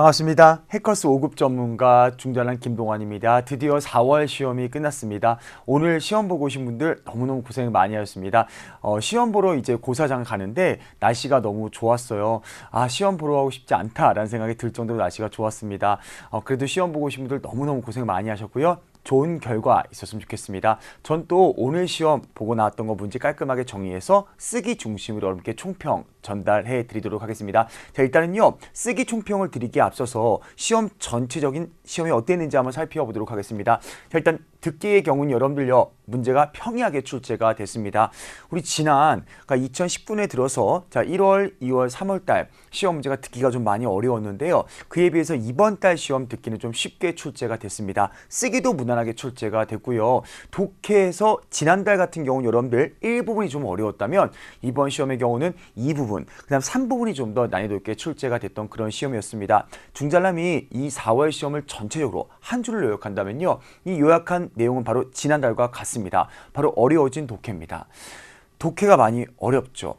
반갑습니다. 해커스 5급 전문가 중전한 김동환입니다. 드디어 4월 시험이 끝났습니다. 오늘 시험 보고 오신 분들 너무너무 고생 많이 하셨습니다. 어, 시험 보러 이제 고사장 가는데 날씨가 너무 좋았어요. 아, 시험 보러 가고 싶지 않다라는 생각이 들 정도로 날씨가 좋았습니다. 어, 그래도 시험 보고 오신 분들 너무너무 고생 많이 하셨고요. 좋은 결과 있었으면 좋겠습니다. 전 또 오늘 시험 보고 나왔던 거 문제 깔끔하게 정리해서 쓰기 중심으로 여러분께 총평 전달해 드리도록 하겠습니다. 자, 일단은요, 쓰기 총평을 드리기에 앞서서 시험 전체적인 시험이 어땠는지 한번 살펴보도록 하겠습니다. 자, 일단 듣기의 경우는 여러분들요, 문제가 평이하게 출제가 됐습니다. 우리 지난 그러니까 2019년에 들어서 자 1월, 2월, 3월 달 시험 문제가 듣기가 좀 많이 어려웠는데요. 그에 비해서 이번 달 시험 듣기는 좀 쉽게 출제가 됐습니다. 쓰기도 무난하게 출제가 됐고요. 독해에서 지난달 같은 경우는 여러분들 일부분이 좀 어려웠다면 이번 시험의 경우는 이 부분, 그 다음 3부분이 좀 더 난이도 있게 출제가 됐던 그런 시험이었습니다. 중잘남이 이 4월 시험을 전체적으로 한 줄을 요약한다면요. 이 요약한 내용은 바로 지난달과 같습니다. 바로 어려워진 독해입니다. 독해가 많이 어렵죠.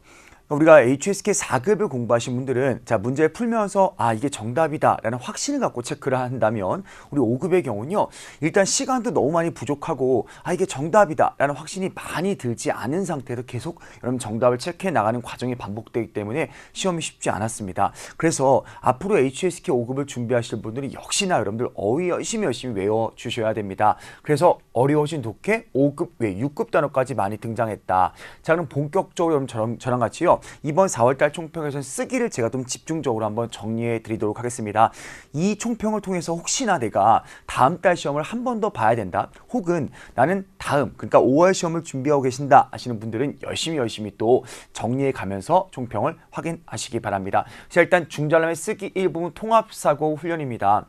우리가 HSK 4급을 공부하신 분들은 자 문제를 풀면서 아 이게 정답이다 라는 확신을 갖고 체크를 한다면 우리 5급의 경우는요 일단 시간도 너무 많이 부족하고 아 이게 정답이다 라는 확신이 많이 들지 않은 상태에서 계속 여러분 정답을 체크해 나가는 과정이 반복되기 때문에 시험이 쉽지 않았습니다. 그래서 앞으로 HSK 5급을 준비하실 분들이 역시나 여러분들 어휘 열심히 열심히 외워 주셔야 됩니다. 그래서 어려워진 독해 5급 외 6급 단어까지 많이 등장했다. 자 그럼 본격적으로 여러분 저랑, 저랑 같이요 이번 4월달 총평에서는 쓰기를 제가 좀 집중적으로 한번 정리해 드리도록 하겠습니다. 이 총평을 통해서 혹시나 내가 다음 달 시험을 한 번 더 봐야 된다. 혹은 나는 다음 그러니까 5월 시험을 준비하고 계신다 하시는 분들은 열심히 열심히 또 정리해 가면서 총평을 확인하시기 바랍니다. 자 일단 중잘남의 쓰기 일부분 통합사고 훈련입니다.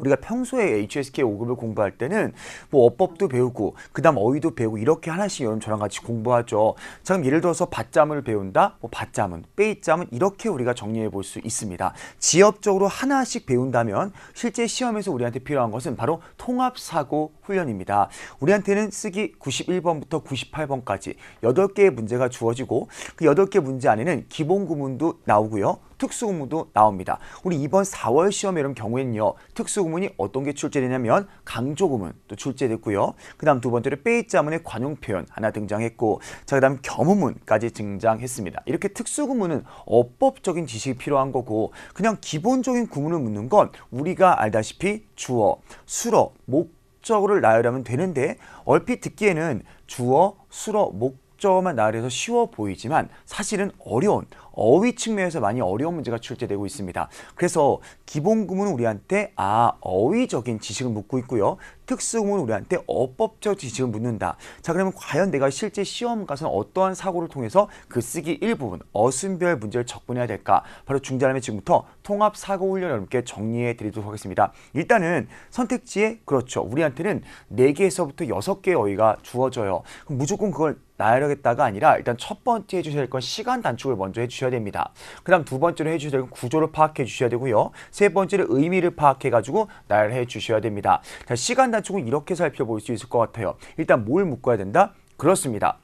우리가 평소에 HSK 5급을 공부할 때는 뭐 어법도 배우고 그다음 어휘도 배우고 이렇게 하나씩 여러분 저랑 같이 공부하죠. 자 그럼 예를 들어서 받자문을 배운다. 뭐 받자문, 빼이자문 이렇게 우리가 정리해 볼 수 있습니다. 지역적으로 하나씩 배운다면 실제 시험에서 우리한테 필요한 것은 바로 통합 사고 훈련입니다. 우리한테는 쓰기 91번부터 98번까지 8개의 문제가 주어지고 그 8개 문제 안에는 기본 구문도 나오고요. 특수구문도 나옵니다. 우리 이번 4월 시험에 이런 경우에는요. 특수구문이 어떤 게 출제되냐면 강조구문 또 출제됐고요. 그 다음 두 번째로 빼이자문의 관용 표현 하나 등장했고 자 그 다음 겸우문까지 등장했습니다. 이렇게 특수구문은 어법적인 지식이 필요한 거고 그냥 기본적인 구문을 묻는 건 우리가 알다시피 주어, 수어, 목적어를 나열하면 되는데 얼핏 듣기에는 주어, 수어, 목 적어만 나열해서 쉬워 보이지만 사실은 어려운 어휘 측면에서 많이 어려운 문제가 출제되고 있습니다. 그래서 기본 구문은 우리한테 아 어휘적인 지식을 묻고 있고요. 특수구문은 우리한테 어법적 지식을 묻는다. 자 그러면 과연 내가 실제 시험 가서는 어떠한 사고를 통해서 그 쓰기 일부분 어순별 문제를 접근해야 될까? 바로 중자람의 지금부터 통합 사고 훈련 여러분께 정리해 드리도록 하겠습니다. 일단은 선택지에 그렇죠. 우리한테는 4개에서부터 6개의 어휘가 주어져요. 그럼 무조건 그걸 나열하겠다가 아니라 일단 첫 번째 해주셔야 될 건 시간 단축을 먼저 해주셔야 됩니다. 그 다음 두 번째로 해주셔야 될 건 구조를 파악해 주셔야 되고요. 세 번째로 의미를 파악해 가지고 나열해 주셔야 됩니다. 자, 시간 단축 은 이렇게 살펴볼 수 있을 것 같아요. 일단 뭘 묶어야 된다? 그렇습니다.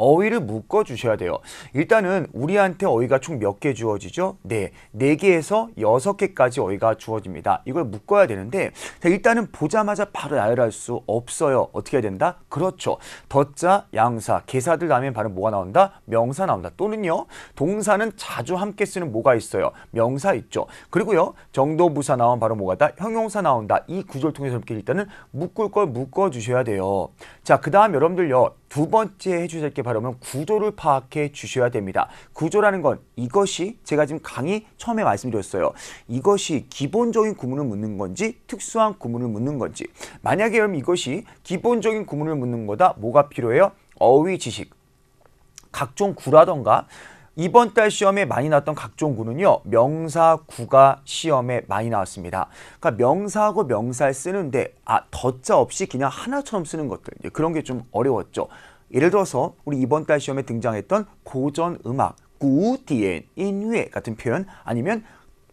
어휘를 묶어 주셔야 돼요. 일단은 우리한테 어휘가 총 몇 개 주어지죠? 네. 4개에서 6개까지 어휘가 주어집니다. 이걸 묶어야 되는데 자, 일단은 보자마자 바로 나열할 수 없어요. 어떻게 해야 된다? 그렇죠. 덧자, 양사, 개사들 다음에 바로 뭐가 나온다? 명사 나온다. 또는요. 동사는 자주 함께 쓰는 뭐가 있어요? 명사 있죠. 그리고요. 정도부사 나온 바로 뭐가 다? 형용사 나온다. 이 구조를 통해서 이렇게 일단은 묶을 걸 묶어 주셔야 돼요. 자, 그 다음 여러분들요. 두 번째 해주실 게 바로 구조를 파악해 주셔야 됩니다. 구조라는 건 이것이 제가 지금 강의 처음에 말씀드렸어요. 이것이 기본적인 구문을 묻는 건지 특수한 구문을 묻는 건지 만약에 여러분 이것이 기본적인 구문을 묻는 거다 뭐가 필요해요? 어휘 지식 각종 구라던가 이번 달 시험에 많이 나왔던 각종 구는요 명사 구가 시험에 많이 나왔습니다. 그러니까 명사하고 명사를 쓰는데 아 덧자 없이 그냥 하나처럼 쓰는 것들 그런 게 좀 어려웠죠. 예를 들어서 우리 이번 달 시험에 등장했던 고전 음악 구디엔 인회 같은 표현 아니면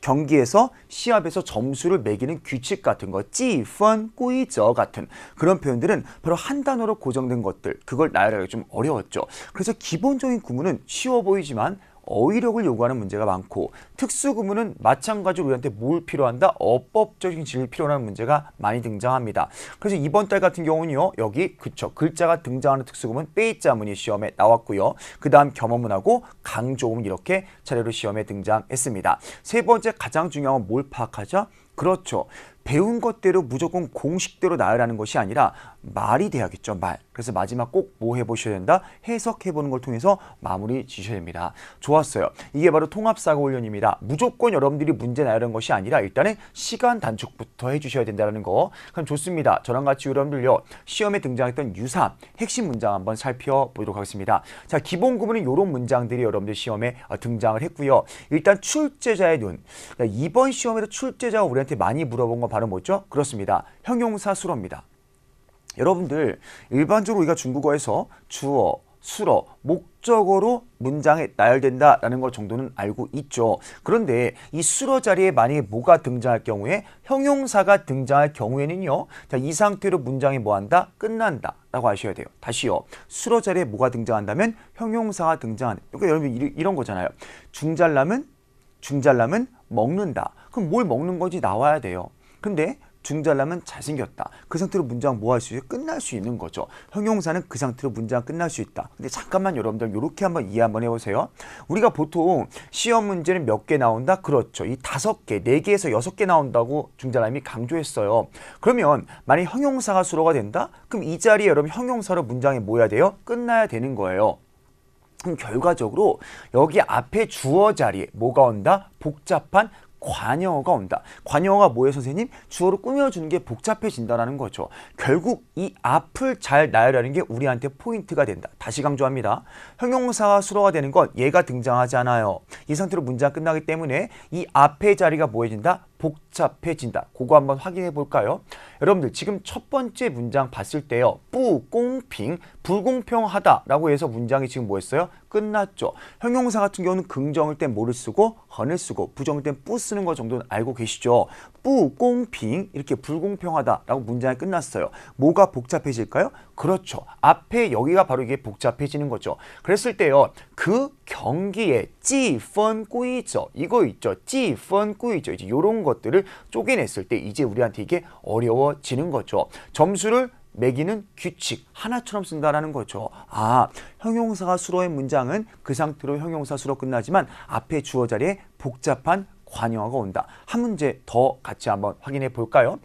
경기에서 시합에서 점수를 매기는 규칙 같은 거, 찌펀, 꾸이저 같은 그런 표현들은 바로 한 단어로 고정된 것들, 그걸 나열하기가 좀 어려웠죠. 그래서 기본적인 구문은 쉬워 보이지만 어휘력을 요구하는 문제가 많고 특수구문은 마찬가지로 우리한테 뭘 필요한다? 어법적인 지를 필요한 문제가 많이 등장합니다. 그래서 이번 달 같은 경우는요. 여기 그쵸 글자가 등장하는 특수구문 빼자문이 시험에 나왔고요. 그 다음 겸어문하고 강조문 이렇게 차례로 시험에 등장했습니다. 세 번째 가장 중요한 건 뭘 파악하자? 그렇죠. 배운 것대로 무조건 공식대로 나열하는 것이 아니라 말이 돼야겠죠. 말. 그래서 마지막 꼭 뭐 해보셔야 된다? 해석해보는 걸 통해서 마무리 지셔야 됩니다. 좋았어요. 이게 바로 통합사고 훈련입니다. 무조건 여러분들이 문제 나열한 것이 아니라 일단은 시간 단축부터 해주셔야 된다는 거. 그럼 좋습니다. 저랑 같이 여러분들요. 시험에 등장했던 유사 핵심 문장 한번 살펴보도록 하겠습니다. 자, 기본 구문은 이런 문장들이 여러분들 시험에 어, 등장을 했고요. 일단 출제자의 눈. 자, 이번 시험에서 출제자가 우리한테 많이 물어본 건 바로 뭐죠? 그렇습니다. 형용사 수로입니다. 여러분들 일반적으로 우리가 중국어에서 주어, 수어, 목적어로 문장에 나열된다라는 것 정도는 알고 있죠. 그런데 이 수어 자리에 만약에 뭐가 등장할 경우에 형용사가 등장할 경우에는요. 자, 이 상태로 문장이 뭐한다? 끝난다. 라고 아셔야 돼요. 다시요. 수어 자리에 뭐가 등장한다면 형용사가 등장하는. 그러니까 여러분 이- 이런 거잖아요. 중잘남은 중잘남은 먹는다. 그럼 뭘 먹는 건지 나와야 돼요. 근데 중잘남은 잘생겼다. 그 상태로 문장 뭐 할 수 있어요? 끝날 수 있는 거죠. 형용사는 그 상태로 문장 끝날 수 있다. 근데 잠깐만 여러분들 이렇게 한번 이해 한번 해보세요. 우리가 보통 시험 문제는 몇 개 나온다? 그렇죠. 이 다섯 개, 네 개에서 여섯 개 나온다고 중잘남이 강조했어요. 그러면 만약 형용사가 수로가 된다? 그럼 이 자리에 여러분 형용사로 문장이 뭐 해야 돼요? 끝나야 되는 거예요. 그럼 결과적으로 여기 앞에 주어 자리에 뭐가 온다? 복잡한 관여어가 온다. 관여어가 뭐예요, 선생님? 주어로 꾸며주는 게 복잡해진다라는 거죠. 결국 이 앞을 잘 나열하는 게 우리한테 포인트가 된다. 다시 강조합니다. 형용사가 수로가 되는 건 얘가 등장하지 않아요. 이 상태로 문장 끝나기 때문에 이 앞의 자리가 뭐해진다? 복잡해진다. 그거 한번 확인해 볼까요? 여러분들 지금 첫 번째 문장 봤을 때요. 뿌꽁핑 불공평하다라고 해서 문장이 지금 뭐였어요? 끝났죠. 형용사 같은 경우는 긍정일 땐 뭐를 쓰고 헌을 쓰고 부정일 땐 뿌 쓰는 것 정도는 알고 계시죠. 뿌꽁핑 이렇게 불공평하다라고 문장이 끝났어요. 뭐가 복잡해질까요? 그렇죠. 앞에 여기가 바로 이게 복잡해지는 거죠. 그랬을 때요. 그 경기에 찌펀 꾸이죠. 이거 있죠. 찌펀 꾸이죠. 이제 이런 것들을 쪼개냈을 때 이제 우리한테 이게 어려워지는 거죠. 점수를 매기는 규칙 하나처럼 쓴다라는 거죠. 아, 형용사가 수로의 문장은 그 상태로 형용사 수로 끝나지만 앞에 주어 자리에 복잡한 관여어가 온다. 한 문제 더 같이 한번 확인해 볼까요?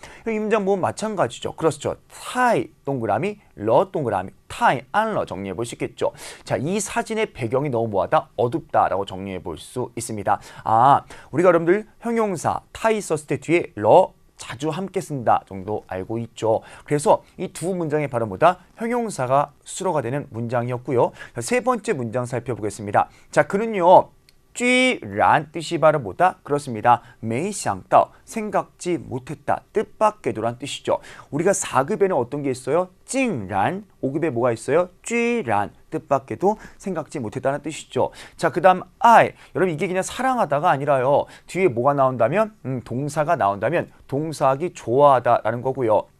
보면 마찬가지죠. 그렇죠. 타이 동그라미, 러 동그라미, 타이 안러 정리해 볼 수 있겠죠. 자, 이 사진의 배경이 너무 뭐하다? 어둡다라고 정리해 볼 수 있습니다. 아, 우리가 여러분들 형용사 타이 썼을 때 뒤에 러 자주 함께 쓴다 정도 알고 있죠. 그래서 이 두 문장의 뭐다? 형용사가 수로가 되는 문장이었고요. 자, 세 번째 문장 살펴보겠습니다. 자, 그는요. 쥐란 뜻이 바로 뭐다? 그렇습니다. 메이샹떠 생각지 못했다. 뜻밖에도란 뜻이죠. 우리가 4급에는 어떤 게 있어요? 찡란 5급에 뭐가 있어요? 쥐란 뜻밖에도 생각지 못했다는 뜻이죠. 자, 그 다음 I. 여러분 이게 그냥 사랑하다가 아니라요. 뒤에 뭐가 나온다면 음, 동사가 나온다면 동사하기 좋아하다라는 거고요.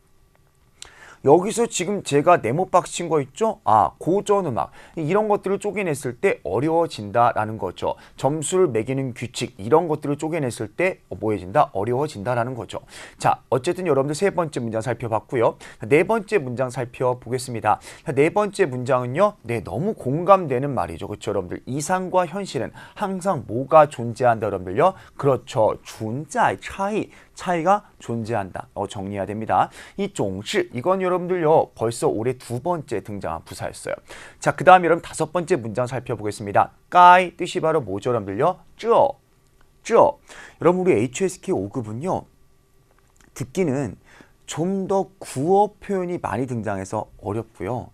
여기서 지금 제가 네모 박스 친 거 있죠? 아, 고전 음악. 이런 것들을 쪼개냈을 때 어려워진다라는 거죠. 점수를 매기는 규칙, 이런 것들을 쪼개냈을 때 뭐해진다? 어려워진다라는 거죠. 자, 어쨌든 여러분들 세 번째 문장 살펴봤고요. 네 번째 문장 살펴보겠습니다. 자, 네 번째 문장은요. 네, 너무 공감되는 말이죠. 그렇죠, 여러분들. 이상과 현실은 항상 뭐가 존재한다, 여러분들요? 그렇죠. 존재 차이. 차이가 존재한다. 어, 정리해야 됩니다. 이 종시 이건 여러분 들요 벌써 올해 두 번째 등장한 부사였어요. 자, 그 다음 여러분 다섯 번째 문장 살펴보겠습니다. 까이 뜻이 바로 뭐죠, 여러분들요? 쭈어, 쭈어. 여러분 우리 HSK 5급은요 듣기는 좀 더 구어 표현이 많이 등장해서 어렵고요.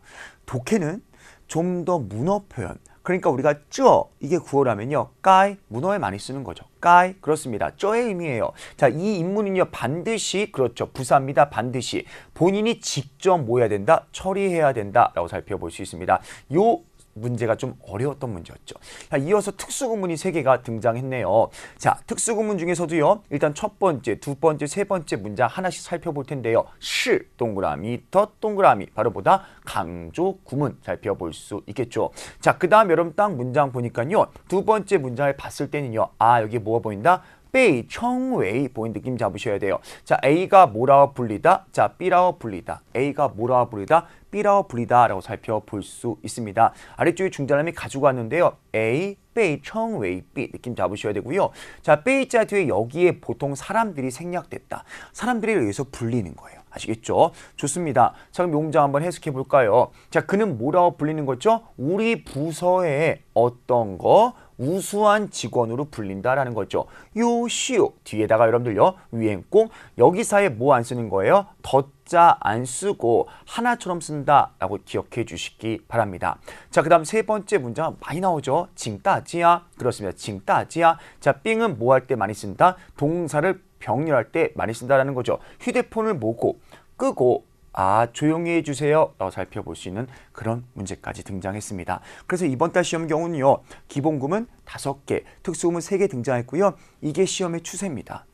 독해는 좀 더 문어 표현. 그러니까 우리가 쩌 이게 구어라면요. 까이 문어에 많이 쓰는 거죠. 까이 그렇습니다. 쩌의 의미예요. 자, 이 인물은요. 반드시 그렇죠. 부사입니다. 반드시 본인이 직접 뭐 해야 된다? 처리해야 된다라고 살펴볼 수 있습니다. 요 문제가 좀 어려웠던 문제였죠. 자, 이어서 특수구문이 세 개가 등장했네요. 자, 특수구문 중에서도요. 일단 첫 번째, 두 번째, 세 번째 문장 하나씩 살펴볼 텐데요. 시 동그라미, 더 동그라미 바로 보다 강조 구문 살펴볼 수 있겠죠. 자, 그 다음 여러분 딱 문장 보니까요. 두 번째 문장을 봤을 때는요. 아, 여기 뭐가 보인다? 베이 청웨이 보인 느낌 잡으셔야 돼요. 자, A가 뭐라고 불리다? 자, B라고 불리다. A가 뭐라고 불리다? B라고 불리다라고 살펴볼 수 있습니다. 아래쪽에 중단함이 가지고 왔는데요. A, 베이 청 웨이 B 느낌 잡으셔야 되고요. 자, 베이자 뒤에 여기에 보통 사람들이 생략됐다. 사람들에 의해서 불리는 거예요. 아시겠죠? 좋습니다. 자, 그럼 용장 한번 해석해 볼까요? 자, 그는 뭐라고 불리는 거죠? 우리 부서에 어떤 거 우수한 직원으로 불린다라는 거죠. 요시오 뒤에다가 여러분들요 위엔 꼭 여기사에 뭐 안 쓰는 거예요? 덧자 안 쓰고 하나처럼 쓴다라고 기억해 주시기 바랍니다. 자, 그다음 세 번째 문장 많이 나오죠. 징따지야 그렇습니다. 징따지야 자, 삥은 뭐 할 때 많이 쓴다? 동사를 병렬할 때 많이 쓴다라는 거죠. 휴대폰을 보고 끄고 아 조용히 해주세요 라고 살펴볼 수 있는 그런 문제까지 등장했습니다. 그래서 이번 달 시험 경우는요. 기본구문 다섯 개 특수구문 세개 등장했고요. 이게 시험의 추세입니다.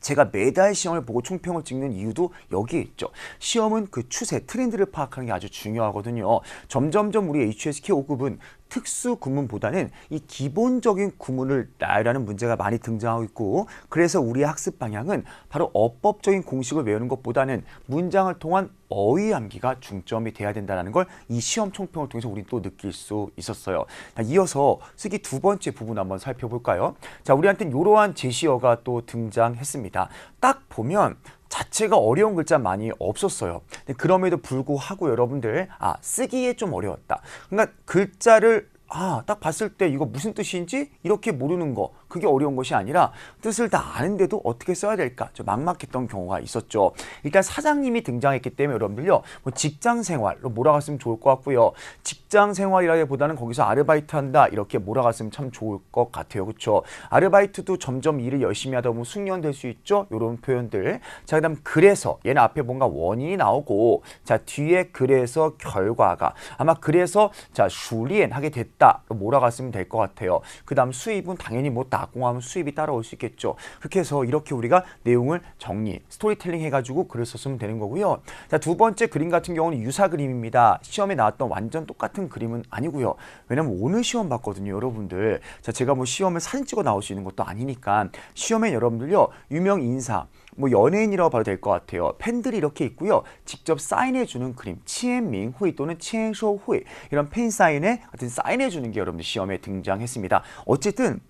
제가 매달 시험을 보고 총평을 찍는 이유도 여기에 있죠. 시험은 그 추세, 트렌드를 파악하는 게 아주 중요하거든요. 점점점 우리 HSK 5급은 특수 구문보다는 이 기본적인 구문을 나열하는 문제가 많이 등장하고 있고 그래서 우리의 학습 방향은 바로 어법적인 공식을 외우는 것보다는 문장을 통한 어휘 암기가 중점이 돼야 된다는 걸 이 시험 총평을 통해서 우리 또 느낄 수 있었어요. 자, 이어서 쓰기 두 번째 부분 한번 살펴볼까요? 자, 우리한테는 이러한 제시어가 또 등장했습니다. 딱 보면 자체가 어려운 글자 많이 없었어요. 그럼에도 불구하고 여러분들 아 쓰기에 좀 어려웠다. 그러니까 글자를 아, 딱 봤을 때 이거 무슨 뜻인지 이렇게 모르는 거 그게 어려운 것이 아니라 뜻을 다 아는데도 어떻게 써야 될까 좀 막막했던 경우가 있었죠. 일단 사장님이 등장했기 때문에 여러분들요 뭐 직장 생활로 몰아갔으면 좋을 것 같고요. 직장 생활이라기보다는 거기서 아르바이트 한다 이렇게 몰아갔으면 참 좋을 것 같아요. 그렇죠? 아르바이트도 점점 일을 열심히 하다 보면 숙련될 수 있죠. 이런 표현들. 자 그다음 그래서 얘는 앞에 뭔가 원인이 나오고 자 뒤에 그래서 결과가 아마 그래서 자 슈리엔 하게 됐다 몰아갔으면 될 것 같아요. 그다음 수입은 당연히 뭐 낙공하면 수입이 따라올 수 있겠죠. 그렇게 해서 이렇게 우리가 내용을 정리, 스토리텔링 해가지고 글을 썼으면 되는 거고요. 자, 두 번째 그림 같은 경우는 유사 그림입니다. 시험에 나왔던 완전 똑같은 그림은 아니고요. 왜냐면 오늘 시험 봤거든요, 여러분들. 자, 제가 뭐 시험을 사진 찍어 나올 수 있는 것도 아니니까 시험에 여러분들요, 유명 인사, 뭐 연예인이라고 봐도 될 것 같아요. 팬들이 이렇게 있고요. 직접 사인해주는 그림, 치엔밍 후이 또는 치엔쇼 후이 이런 팬 사인에 같은 사인해주는 게 여러분들 시험에 등장했습니다. 어쨌든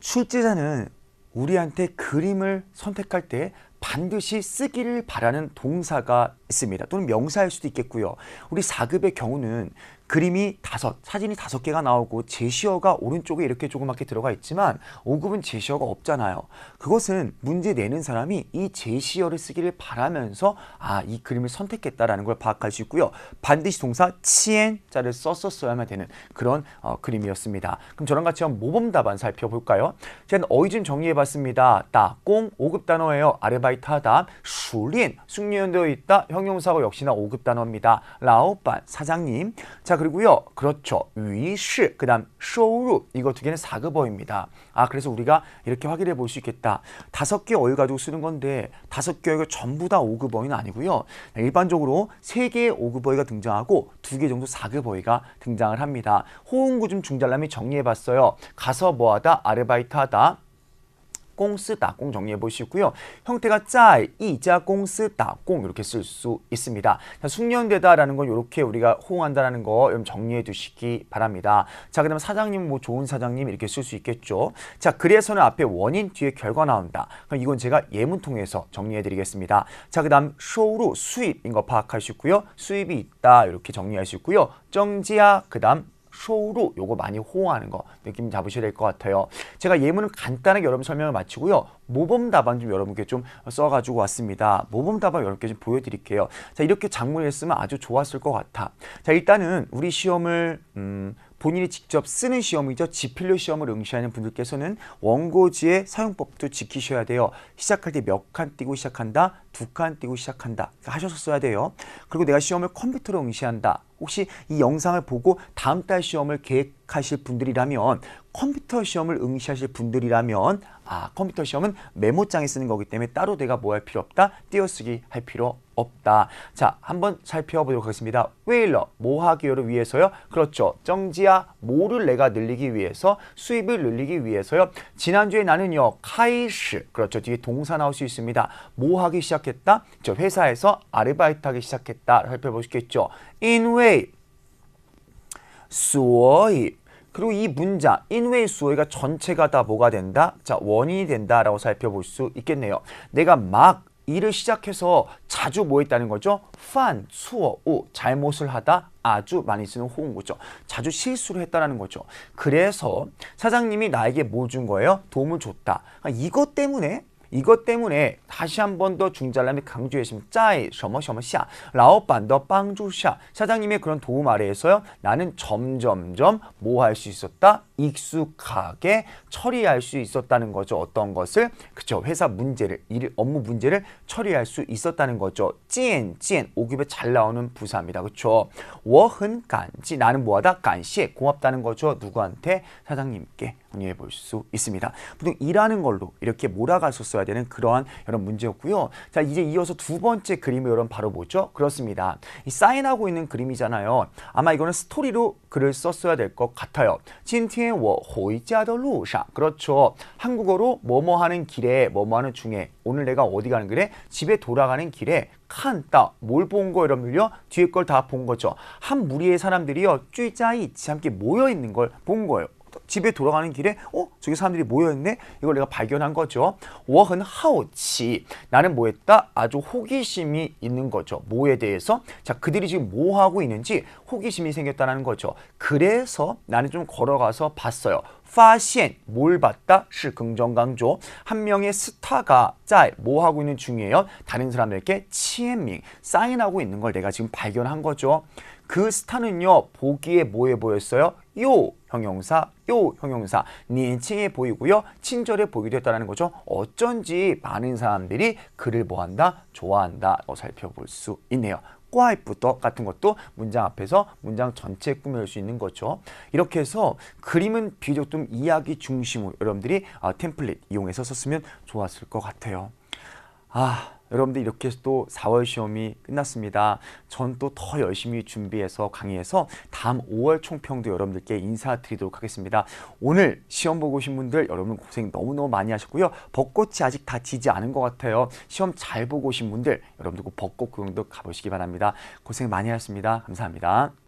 출제자는 우리한테 그림을 선택할 때 반드시 쓰기를 바라는 동사가 있습니다. 또는 명사일 수도 있겠고요. 우리 4급의 경우는 그림이 다섯, 사진이 다섯 개가 나오고 제시어가 오른쪽에 이렇게 조그맣게 들어가 있지만 5급은 제시어가 없잖아요. 그것은 문제 내는 사람이 이 제시어를 쓰기를 바라면서 아, 이 그림을 선택했다라는 걸 파악할 수 있고요. 반드시 동사 치엔자를 썼었어야만 되는 그런 어, 그림이었습니다. 그럼 저랑 같이 한번 모범 답안 살펴볼까요? 제가 어휘 좀 정리해 봤습니다. 따공 5급 단어예요. 아르바이트 하다. 슈린 숙련되어 있다. 형용사고 역시나 5급 단어입니다. 라오반 사장님. 자, 그리고요. 그렇죠. 위시 그 다음 쇼루 이거 두 개는 4급어입니다. 아, 그래서 우리가 이렇게 확인해 볼 수 있겠다. 다섯 개 어휘 가지고 쓰는 건데 다섯 개 어휘가 전부 다 5급 어휘는 아니고요. 일반적으로 세 개의 5급 어휘가 등장하고 두 개 정도 4급 어휘가 등장을 합니다. 호응구 좀 중잘남이 정리해 봤어요. 가서 뭐하다 아르바이트 하다 공스 다공 정리해 보시고요. 형태가 짜이 이자 공스 다공 이렇게 쓸 수 있습니다. 자, 숙련되다라는 건 이렇게 우리가 호응한다라는 거 정리해 두시기 바랍니다. 자, 그다음 사장님 뭐 좋은 사장님 이렇게 쓸 수 있겠죠. 자, 그래서는 앞에 원인 뒤에 결과 나온다. 그럼 이건 제가 예문 통해서 정리해 드리겠습니다. 자, 그다음 쇼우로 수입인 거 파악하시고요. 수입이 있다 이렇게 정리할 수 있고요. 정지야 그다음 쇼로 요거 많이 호응하는 거 느낌 잡으셔야 될 것 같아요. 제가 예문을 간단하게 여러분 설명을 마치고요. 모범 답안 좀 여러분께 좀 써가지고 왔습니다. 모범 답안 여러분께 좀 보여드릴게요. 자 이렇게 작문을 했으면 아주 좋았을 것 같아. 자 일단은 우리 시험을 음, 본인이 직접 쓰는 시험이죠. 지필료 시험을 응시하는 분들께서는 원고지의 사용법도 지키셔야 돼요. 시작할 때 몇 칸 띄고 시작한다, 두 칸 띄고 시작한다 하셔서 써야 돼요. 그리고 내가 시험을 컴퓨터로 응시한다. 혹시 이 영상을 보고 다음 달 시험을 계획하실 분들이라면 컴퓨터 시험을 응시하실 분들이라면 아 컴퓨터 시험은 메모장에 쓰는 거기 때문에 따로 내가 뭐 할 필요 없다 띄어쓰기 할 필요 없다. 자 한번 살펴보도록 하겠습니다. 웨일러 뭐 하기를 위해서요? 그렇죠. 정지야 뭐를 내가 늘리기 위해서 수입을 늘리기 위해서요? 지난주에 나는요 카이시 그렇죠. 뒤에 동사 나올 수 있습니다. 뭐 하기 시작했다. 저 회사에서 아르바이트 하기 시작했다. 살펴보시겠죠? 인웨이 所以 그리고 이 문장 인웨이 수어가 전체가 다 뭐가 된다? 자 원인이 된다라고 살펴볼 수 있겠네요. 내가 막 일을 시작해서 자주 뭐 했다는 거죠? 판, 추어, 우 잘못을 하다 아주 많이 쓰는 호응구죠. 자주 실수를 했다라는 거죠. 그래서 사장님이 나에게 뭐 준 거예요? 도움을 줬다. 아, 이것 때문에 이것 때문에 다시 한 번 더 중잘람이 강조했습니다. 짜이, 셔머, 셔머, 샤, 라오반더, 빵주, 샤. 사장님의 그런 도움 아래에서요. 나는 점점점 뭐 할 수 있었다? 익숙하게 처리할 수 있었다는 거죠. 어떤 것을? 그쵸. 회사 문제를, 일, 업무 문제를 처리할 수 있었다는 거죠. 찐, 찐, 오급에 잘 나오는 부사입니다. 그쵸. 워흔 간지, 나는 뭐하다? 간시에 고맙다는 거죠. 누구한테? 사장님께. 예, 정리해 볼 수 있습니다. 보통 일하는 걸로 이렇게 몰아갔었어야 되는 그러한 이런 문제였고요. 자, 이제 이어서 두 번째 그림을 여러분 바로 보죠. 그렇습니다. 이 사인하고 있는 그림이잖아요. 아마 이거는 스토리로 글을 썼어야 될 것 같아요. 찐티의 워호이자더루샤 그렇죠. 한국어로 뭐뭐 하는 길에 뭐뭐 하는 중에 오늘 내가 어디 가는 길에 집에 돌아가는 길에 칸다 뭘 본 거 이러면요 뒤에 걸 다 본 거죠 한 무리의 사람들이요 쭈이짜이 함께 모여 있는 걸 본 거예요 집에 돌아가는 길에 어? 저기 사람들이 모여있네? 이걸 내가 발견한 거죠. 워헌 하오치. 나는 뭐 했다? 아주 호기심이 있는 거죠. 뭐에 대해서? 자, 그들이 지금 뭐 하고 있는지 호기심이 생겼다는 거죠. 그래서 나는 좀 걸어가서 봤어요. 发现,뭘 봤다? 시 긍정 강조. 한 명의 스타가 짤, 뭐 하고 있는 중이에요? 다른 사람들에게 치엔밍, 사인하고 있는 걸 내가 지금 발견한 거죠. 그 스타는요, 보기에 뭐해 보였어요? 요 형용사, 요 형용사, 니칭해 보이고요. 친절해 보이기도 했다는 거죠. 어쩐지 많은 사람들이 그를 뭐한다? 좋아한다. 살펴볼 수 있네요. 꽈이부터 같은 것도 문장 앞에서 문장 전체에 꾸밀 수 있는 거죠. 이렇게 해서 그림은 비교적 좀 이야기 중심으로 여러분들이 아, 템플릿 이용해서 썼으면 좋았을 것 같아요. 아, 여러분들 이렇게 해서 또 4월 시험이 끝났습니다. 전 또 더 열심히 준비해서 강의해서 다음 5월 총평도 여러분들께 인사드리도록 하겠습니다. 오늘 시험 보고 오신 분들 여러분 고생 너무너무 많이 하셨고요. 벚꽃이 아직 다 지지 않은 것 같아요. 시험 잘 보고 오신 분들 여러분들 꼭 벚꽃 구경도 가보시기 바랍니다. 고생 많이 하셨습니다. 감사합니다.